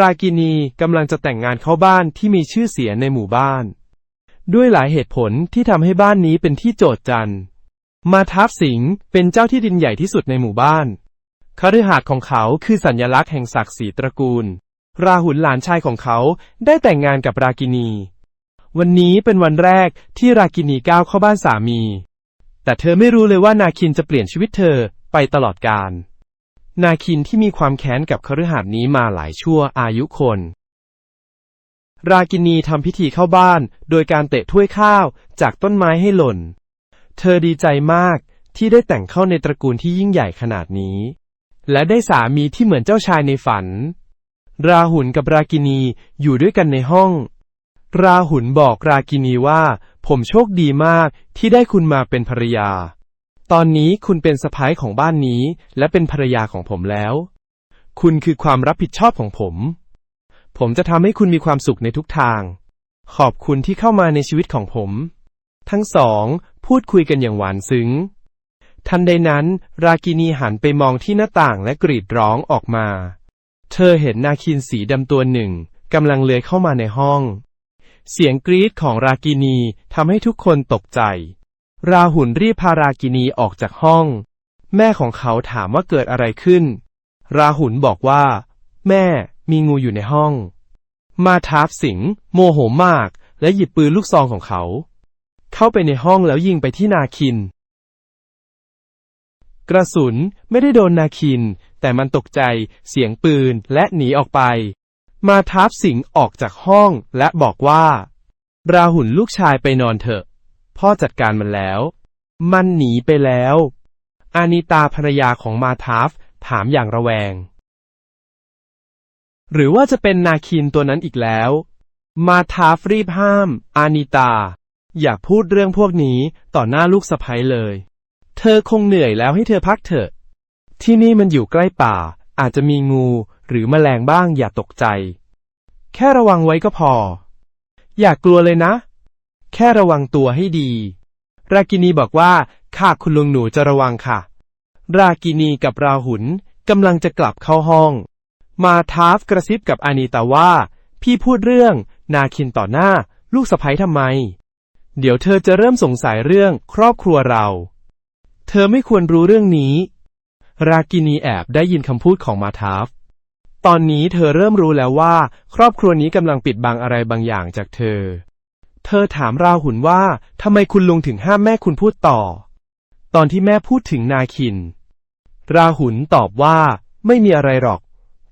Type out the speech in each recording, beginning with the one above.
รากินีกำลังจะแต่งงานเข้าบ้านที่มีชื่อเสียงในหมู่บ้าน ด้วยหลายเหตุผลที่ทำให้บ้านนี้เป็นที่โจทจันมาทับสิงเป็นเจ้าที่ดินใหญ่ที่สุดในหมู่บ้านคฤหาสน์ของเขาคือสัญลักษณ์แห่งศักดิ์ศรีตระกูล ราหุลหลานชายของเขาได้แต่งงานกับรากินี วันนี้เป็นวันแรกที่รากินีก้าวเข้าบ้านสามี แต่เธอไม่รู้เลยว่านาคินจะเปลี่ยนชีวิตเธอไปตลอดกาล นาคินที่มีความแค้นกับคฤหาสน์นี้มาหลายชั่วอายุคน รากินีทำพิธีเข้าบ้าน โดยการเตะถ้วยข้าวจากต้นไม้ให้หล่น เธอดีใจมากที่ได้แต่งเข้าในตระกูลที่ยิ่งใหญ่ขนาดนี้ และได้สามีที่เหมือนเจ้าชายในฝัน ราหุลกับรากินีอยู่ด้วยกันในห้อง ราหุลบอกรากินีว่า ผมโชคดีมากที่ได้คุณมาเป็นภรรยา ตอนนี้คุณเป็นสะพ้ายของบ้านนี้ และเป็นภรรยาของผมแล้ว คุณคือความรับผิดชอบของผม ผมจะทำให้คุณมีความสุขในทุกทาง ขอบคุณที่เข้ามาในชีวิตของผม ทั้งสอง พูดคุยกันอย่างหวานซึ้ง ทันใดนั้น รากินีหันไปมองที่หน้าต่างและกรีดร้องออกมา เธอเห็นนาคินสีดำตัวหนึ่งกำลังเลื้อยเข้ามาในห้อง เสียงกรีดของรากินีทำให้ทุกคนตกใจ ราหุลรีบพารากินีออกจากห้อง แม่ของเขาถามว่าเกิดอะไรขึ้น ราหุลบอกว่า แม่มีงูอยู่ในห้อง มาทาฟสิงห์โมโหมาก และหยิบปืนลูกซองของเขา เข้าไปในห้องแล้วยิงไปที่นาคิน กระสุนไม่ได้โดนนาคิน แต่มันตกใจเสียงปืนและหนีออกไป มาทาฟสิงห์ออกจากห้องและบอกว่า ราหุลลูกชายไปนอนเถอะ พ่อจัดการมันแล้ว มันหนีไปแล้ว อานิตาภรรยาของมาทาฟถามอย่างระแวง หรือว่าจะเป็นนาคินตัวนั้นอีกแล้ว มาทาฟรีบห้าม อานิตา อย่าพูดเรื่องพวกนี้ต่อหน้าลูกสะใภ้เลย เธอคงเหนื่อยแล้วให้เธอพักเถอะ ที่นี่มันอยู่ใกล้ป่า อาจจะมีงูหรือแมลงบ้างอย่าตกใจ แค่ระวังไว้ก็พอ อย่ากลัวเลยนะ แค่ระวังตัวให้ดี รากินีบอกว่าข้าคุณลุงหนูจะระวังค่ะ รากินีกับราหุลกำลังจะกลับเข้าห้อง มาทาฟกระซิบกับอานีตาว่า พี่พูดเรื่อง นาคินต่อหน้า ลูกสะใภ้ทำไม เดี๋ยวเธอจะเริ่มสงสัยเรื่องครอบครัวเรา เธอไม่ควรรู้เรื่องนี้ รากินีแอบได้ยินคำพูดของมาทาฟ ตอนนี้เธอเริ่มรู้แล้วว่า ครอบครัวนี้กำลังปิดบังอะไรบางอย่างจากเธอ เธอถามราหุลว่าทำไมคุณลุงถึงห้ามแม่คุณพูดต่อ ตอนที่แม่พูดถึงนาคิน ราหุลตอบว่า ไม่มีอะไรหรอก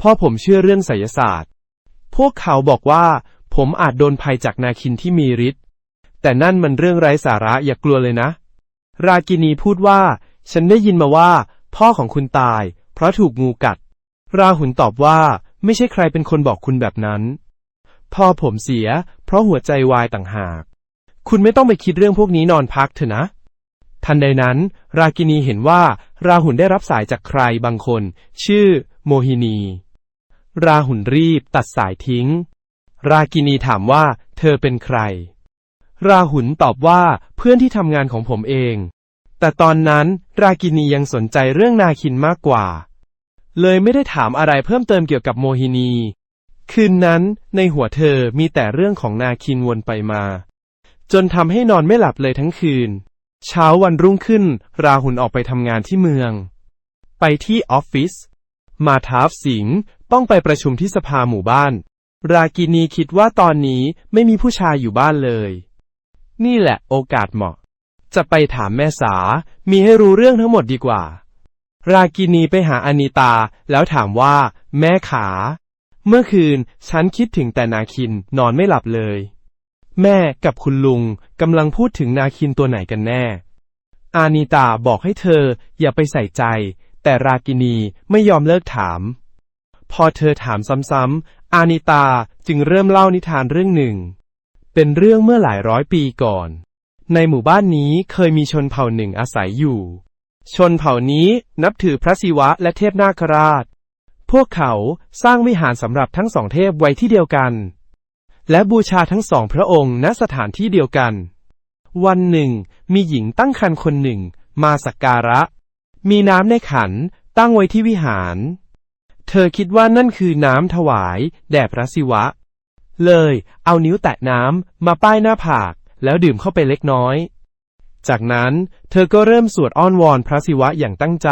พ่อผมเชื่อเรื่องไสยศาสตร์ พวกเขาบอกว่า ผมอาจโดนภัยจากนาคินที่มีฤทธิ์แต่นั่นมันเรื่องไร้สาระอย่ากลัวเลยนะ รากินีพูดว่า ฉันได้ยินมาว่า พ่อของคุณตาย เพราะถูกงูกัด ราหุลตอบว่า ไม่ใช่ใครเป็นคนบอกคุณแบบนั้น พ่อผมเสีย เพราะหัวใจวายต่างหาก คุณไม่ต้องไปคิดเรื่องพวกนี้นอนพักเถอะนะ ทันใดนั้น รากินีเห็นว่า ราหุลได้รับสายจากใครบางคน ชื่อ โมหินี ราหุลรีบตัดสายทิ้ง รากินีถามว่า เธอเป็นใคร ราหุลตอบว่าเพื่อนที่ทำงานของผมเอง แต่ตอนนั้น รากินียังสนใจเรื่องนาคินมากกว่า เลยไม่ได้ถามอะไรเพิ่มเติมเกี่ยวกับโมหินี คืนนั้นในหัวเธอมีแต่เรื่องของนาคินวนไปมา จนทำให้นอนไม่หลับเลยทั้งคืน เช้าวันรุ่งขึ้น ราหุลออกไปทำงานที่เมือง ไปที่ออฟฟิศมาทาฟสิงต้องไปประชุมที่สภาหมู่บ้าน รากินีคิดว่าตอนนี้ไม่มีผู้ชายอยู่บ้านเลย นี่แหละโอกาสเหมาะ จะไปถามแม่สา มีให้รู้เรื่องทั้งหมดดีกว่า รากินีไปหาอานิตาแล้วถามว่า แม่ขา เมื่อคืนฉันคิดถึงแต่นาคินนอนไม่หลับเลย แม่กับคุณลุงกำลังพูดถึงนาคินตัวไหนกันแน่ อานิตาบอกให้เธออย่าไปใส่ใจ แต่รากินีไม่ยอมเลิกถาม พอเธอถามซ้ำๆอานิตาจึงเริ่มเล่านิทานเรื่องหนึ่ง เป็นเรื่องเมื่อหลายร้อยปีก่อน ในหมู่บ้านนี้เคยมีชนเผ่าหนึ่งอาศัยอยู่ ชนเผ่านี้นับถือพระศิวะและเทพนาคราช พวกเขาสร้างวิหารสำหรับทั้งสองเทพไว้ที่เดียวกัน และบูชาทั้งสองพระองค์ณสถานที่เดียวกัน วันหนึ่ง มีหญิงตั้งครรภ์คนหนึ่ง มาสักการะ มีน้ำในขันตั้งไว้ที่วิหาร เธอคิดว่านั่นคือน้ำถวายแด่พระศิวะ เลยเอานิ้วแตะน้ำมาป้ายหน้าผาก แล้วดื่มเข้าไปเล็กน้อย จากนั้นเธอก็เริ่มสวดอ้อนวอนพระศิวะอย่างตั้งใจ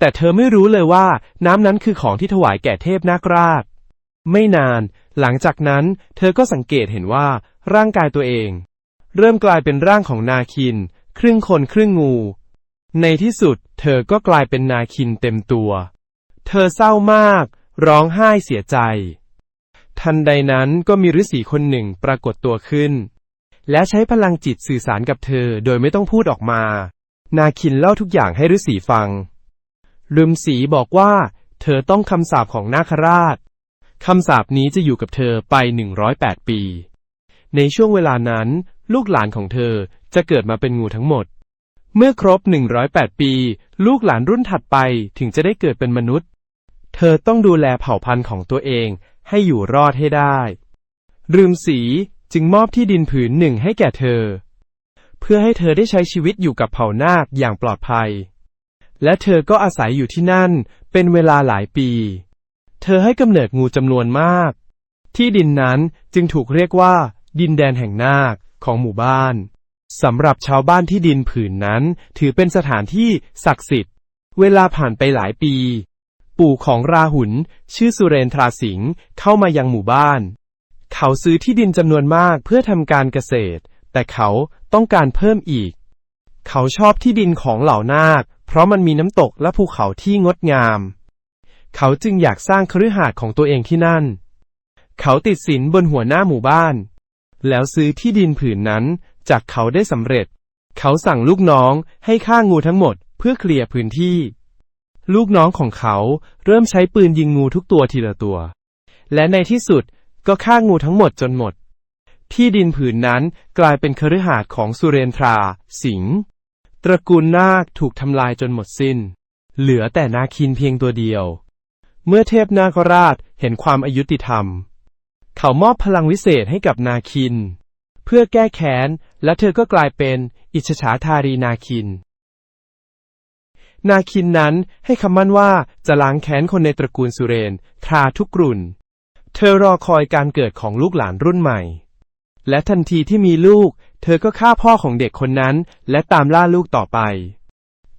แต่เธอไม่รู้เลยว่าน้ำนั้นคือของที่ถวายแก่เทพนาคราช ไม่นาน หลังจากนั้น เธอก็สังเกตเห็นว่า ร่างกายตัวเอง เริ่มกลายเป็นร่างของนาคิน ครึ่งคนครึ่งงู ในที่สุด เธอก็กลายเป็นนาคินเต็มตัว เธอเศร้ามาก ร้องไห้เสียใจ ทันใดนั้นก็มีฤาษีคนหนึ่งปรากฏตัวขึ้น และใช้พลังจิตสื่อสารกับเธอโดยไม่ต้องพูดออกมา นาคินเล่าทุกอย่างให้ฤาษีฟัง ฤมษีบอกว่า เธอต้องคำสาปของนาคราช คำสาปนี้จะอยู่กับเธอไป 108 ปี ในช่วงเวลานั้น ลูกหลานของเธอจะเกิดมาเป็นงูทั้งหมด เมื่อครบ 108 ปี ลูกหลานรุ่นถัดไปถึงจะได้เกิดเป็นมนุษย์ เธอต้องดูแลเผ่าพันธุ์ของตัวเองให้อยู่รอดให้ได้ฤมษีจึงมอบที่ดินผืนหนึ่งให้แก่เธอ เพื่อให้เธอได้ใช้ชีวิตอยู่กับเผ่านาคอย่างปลอดภัย และเธอก็อาศัยอยู่ที่นั่น เป็นเวลาหลายปี เธอให้กำเนิดงูจำนวนมาก ที่ดินนั้นจึงถูกเรียกว่า ดินแดนแห่งนาคของหมู่บ้านสำหรับชาวบ้านที่ดินผืนนั้น ถือเป็นสถานที่ศักดิ์สิทธิ์ เวลาผ่านไปหลายปี ปู่ของราหุลชื่อสุเรนทราสิงห์เข้ามายังหมู่บ้าน เขาซื้อที่ดินจำนวนมากเพื่อทำการเกษตร แต่เขาต้องการเพิ่มอีก เขาชอบที่ดินของเหล่านาค เพราะมันมีน้ำตกและภูเขาที่งดงาม เขาจึงอยากสร้างคฤหาสน์ของตัวเองที่นั่น เขาติดสินบนหัวหน้าหมู่บ้าน แล้วซื้อที่ดินผืนนั้นจากเขาได้สำเร็จ เขาสั่งลูกน้องให้ฆ่างูทั้งหมดเพื่อเคลียร์พื้นที่ ลูกน้องของเขาเริ่มใช้ปืนยิงงูทุกตัวทีละตัว และในที่สุดก็ฆ่างูทั้งหมดจนหมด ที่ดินผืนนั้นกลายเป็นคฤหาสน์ของสุเรนทรา สิงห์ ตระกูลนาคถูกทำลายจนหมดสิน้น เหลือแต่นาคินเพียงตัวเดียว เมื่อเทพนาคราชเห็นความอายุติธรรม เขามอบพลังวิเศษให้กับนาคิน เพื่อแก้แค้นและเธอก็กลายเป็นอิชฉาทารีนาคิน นาคินนั้นให้คำมั่นว่าจะล้างแค้นคนในตระกูลสุเรนทราทุกรุ่น เธอรอคอยการเกิดของลูกหลานรุ่นใหม่ และทันทีที่มีลูก เธอก็ฆ่าพ่อของเด็กคนนั้น และตามล่าลูกต่อไป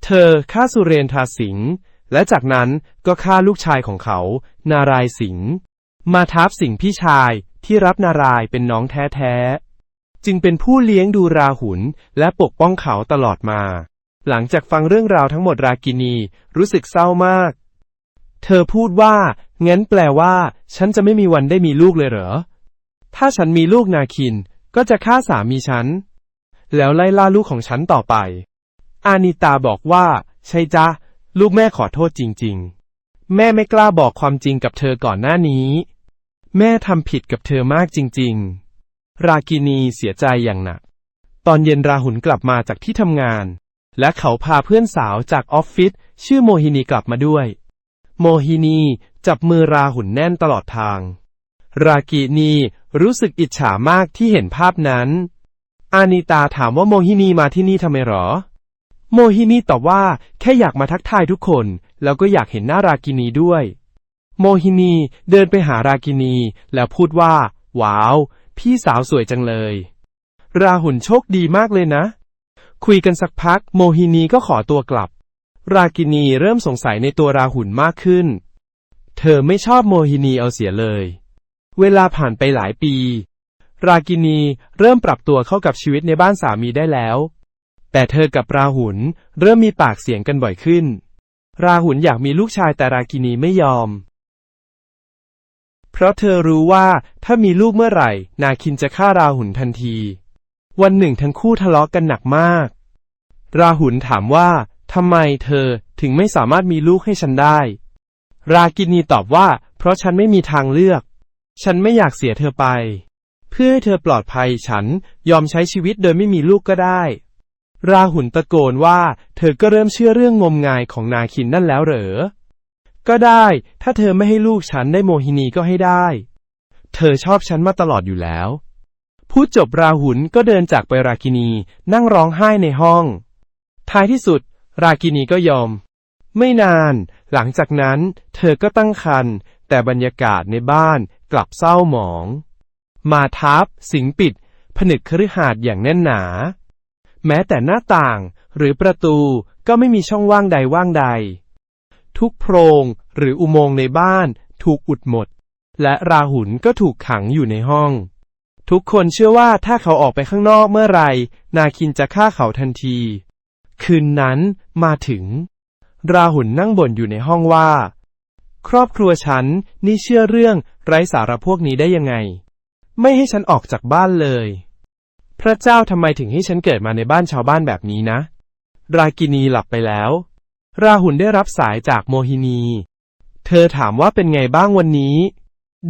เธอฆ่าสุเรนทาสิงห์และจากนั้นก็ฆ่าลูกชายของเขา นารายสิงห์มาทับสิงห์พี่ชายที่รับนารายเป็นน้องแท้ๆ จึงเป็นผู้เลี้ยงดูราหุลและปกป้องเขาตลอดมา หลังจากฟังเรื่องราวทั้งหมดรากินีรู้สึกเศร้ามาก เธอพูดว่า งั้นแปลว่า ฉันจะไม่มีวันได้มีลูกเลยเหรอ ถ้าฉันมีลูกนาคิน ก็จะฆ่าสามีฉัน แล้วไล่ล่าลูกของฉันต่อไป อานิตาบอกว่า ใช่จ้ะลูกแม่ขอโทษจริง ๆ แม่ไม่กล้าบอกความจริงกับเธอก่อนหน้านี้ แม่ทำผิดกับเธอมากจริง ๆ รากินีเสียใจอย่างหนัก ตอนเย็นราหุลกลับมาจากที่ทำงาน และเขาพาเพื่อนสาวจากออฟฟิศชื่อโมฮินีกลับมาด้วย โมฮินีจับมือราหุลแน่นตลอดทาง รากินีรู้สึกอิจฉามากที่เห็นภาพนั้น อานิตาถามว่าโมฮินีมาที่นี่ทำไมหรอ โมฮินีตอบว่าแค่อยากมาทักทายทุกคน แล้วก็อยากเห็นหน้ารากินีด้วย โมฮินีเดินไปหารากินีแล้วพูดว่า ว้าว พี่สาวสวยจังเลย ราหุลโชคดีมากเลยนะ คุยกันสักพัก โมฮินีก็ขอตัวกลับ รากินีเริ่มสงสัยในตัวราหุลมากขึ้น เธอไม่ชอบโมฮินีเอาเสียเลย เวลาผ่านไปหลายปี รากินีเริ่มปรับตัวเข้ากับชีวิตในบ้านสามีได้แล้ว แต่เธอกับราหุลเริ่มมีปากเสียงกันบ่อยขึ้น ราหุลอยากมีลูกชายแต่รากินีไม่ยอม เพราะเธอรู้ว่าถ้ามีลูกเมื่อไหร่ นาคินจะฆ่าราหุลทันที วันหนึ่งทั้งคู่ทะเลาะกันหนักมาก ราหุลถามว่าทำไมเธอถึงไม่สามารถมีลูกให้ฉันได้ รากินีตอบว่า เพราะฉันไม่มีทางเลือก ฉันไม่อยากเสียเธอไป เพื่อให้เธอปลอดภัยฉันยอมใช้ชีวิตโดยไม่มีลูกก็ได้ ราหุลตะโกนว่า เธอก็เริ่มเชื่อเรื่องงมงายของนาคินนั่นแล้วเหรอ ก็ได้ ถ้าเธอไม่ให้ลูกฉันได้โมหินีก็ให้ได้ เธอชอบฉันมาตลอดอยู่แล้ว พูดจบราหุลก็เดินจากไปรากินีนั่งร้องไห้ในห้อง ท้ายที่สุด รากินีก็ยอม ไม่นาน หลังจากนั้น เธอก็ตั้งครรภ์แต่บรรยากาศในบ้าน กลับเศร้าหมอง มาทับสิงปิด ผนึกคฤหาสน์อย่างแน่นหนา แม้แต่หน้าต่างหรือประตูก็ไม่มีช่องว่างใดว่างใด ทุกโพรงหรืออุโมงค์ในบ้านถูกอุดหมด และราหุลก็ถูกขังอยู่ในห้อง ทุกคนเชื่อว่าถ้าเขาออกไปข้างนอกเมื่อไหรนาคินจะฆ่าเขาทันที คืนนั้นมาถึง ราหุลนั่งบ่นอยู่ในห้องว่า ครอบครัวฉันนี่เชื่อเรื่องไร้สาระพวกนี้ได้ยังไง ไม่ให้ฉันออกจากบ้านเลย พระเจ้าทำไมถึงให้ฉันเกิดมาในบ้านชาวบ้านแบบนี้นะ รากินีหลับไปแล้ว ราหุลได้รับสายจากโมหินี เธอถามว่าเป็นไงบ้างวันนี้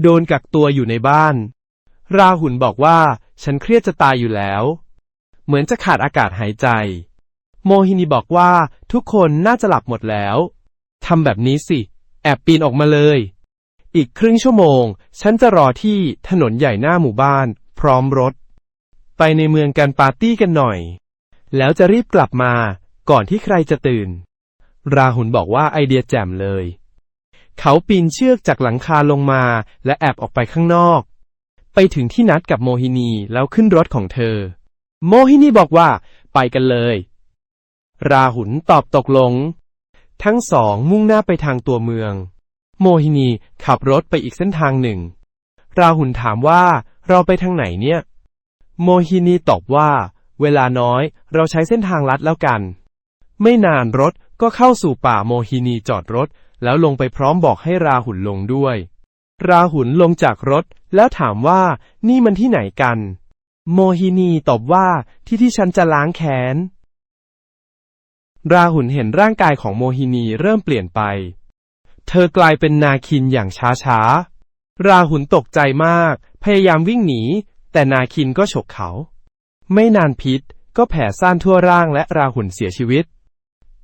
โดนกักตัวอยู่ในบ้าน ราหุลบอกว่าฉันเครียดจะตายอยู่แล้ว เหมือนจะขาดอากาศหายใจ โมหินีบอกว่าทุกคนน่าจะหลับหมดแล้วทำแบบนี้สิ แอบปีนออกมาเลย อีกครึ่งชั่วโมง ฉันจะรอที่ถนนใหญ่หน้าหมู่บ้าน พร้อมรถ ไปในเมืองกันปาร์ตี้กันหน่อย แล้วจะรีบกลับมา ก่อนที่ใครจะตื่น ราหุลบอกว่าไอเดียแจ่มเลย เขาปีนเชือกจากหลังคาลงมา และแอบออกไปข้างนอก ไปถึงที่นัดกับโมหินีแล้วขึ้นรถของเธอ โมหินีบอกว่า ไปกันเลย ราหุลตอบตกลง ทั้งสองมุ่งหน้าไปทางตัวเมือง โมหินีขับรถไปอีกเส้นทางหนึ่ง ราหุลถามว่าเราไปทางไหนเนี่ย โมหินีตอบว่า เวลาน้อยเราใช้เส้นทางลัดแล้วกัน ไม่นานรถก็เข้าสู่ป่าโมหินีจอดรถ แล้วลงไปพร้อมบอกให้ราหุลลงด้วย ราหุลลงจากรถ แล้วถามว่านี่มันที่ไหนกัน โมหินีตอบว่าที่ที่ฉันจะล้างแค้น ราหุลเห็นร่างกายของโมหินีเริ่มเปลี่ยนไป เธอกลายเป็นนาคินอย่างช้าๆราหุลตกใจมาก พยายามวิ่งหนี แต่นาคินก็ฉกเขา ไม่นานพิษก็แผ่ซ่านทั่วร่างและราหุลเสียชีวิต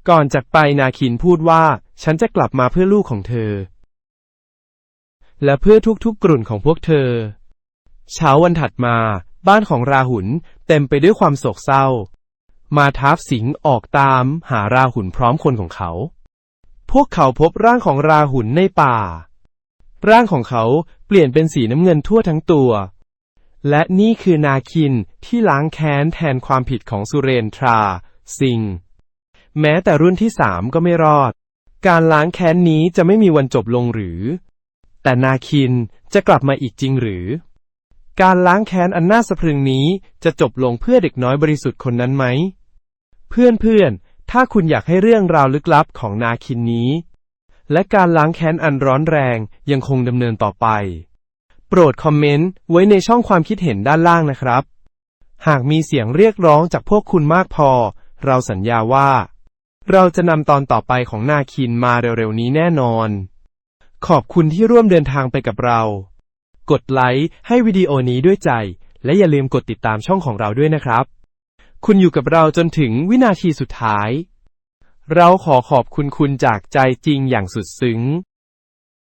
ก่อนจากไปนาคินพูดว่า ฉันจะกลับมาเพื่อลูกของเธอ และเพื่อทุกๆกลุ่นของพวกเธอ เช้าวันถัดมา บ้านของราหุลเต็มไปด้วยความโศกเศร้า มาทับสิงห์ออกตามหาราหุลพร้อมคนของเขา พวกเขาพบร่างของราหุลในป่า ร่างของเขาเปลี่ยนเป็นสีน้ำเงินทั่วทั้งตัว และนี่คือนาคินที่ล้างแค้นแทนความผิดของสุเรนทรา สิงห์แม้แต่รุ่นที่สามก็ไม่รอด การล้างแค้นนี้จะไม่มีวันจบลงหรือ แต่นาคินจะกลับมาอีกจริงหรือ การล้างแค้นอันน่าสะพรึงนี้จะจบลงเพื่อเด็กน้อยบริสุทธิ์คนนั้นไหมเพื่อนเพื่อนๆ ถ้าคุณอยากให้เรื่องราวลึกลับของนาคินนี้ และการล้างแค้นอันร้อนแรงยังคงดำเนินต่อไป โปรดคอมเมนต์ไว้ในช่องความคิดเห็นด้านล่างนะครับ หากมีเสียงเรียกร้องจากพวกคุณมากพอ เราสัญญาว่า เราจะนำตอนต่อไปของนาคินมาเร็วๆนี้แน่นอน ขอบคุณที่ร่วมเดินทางไปกับเรา กดไลค์ให้วิดีโอนี้ด้วยใจ และอย่าลืมกดติดตามช่องของเราด้วยนะครับ คุณอยู่กับเราจนถึงวินาทีสุดท้าย เราขอขอบคุณคุณจากใจจริงอย่างสุดซึ้ง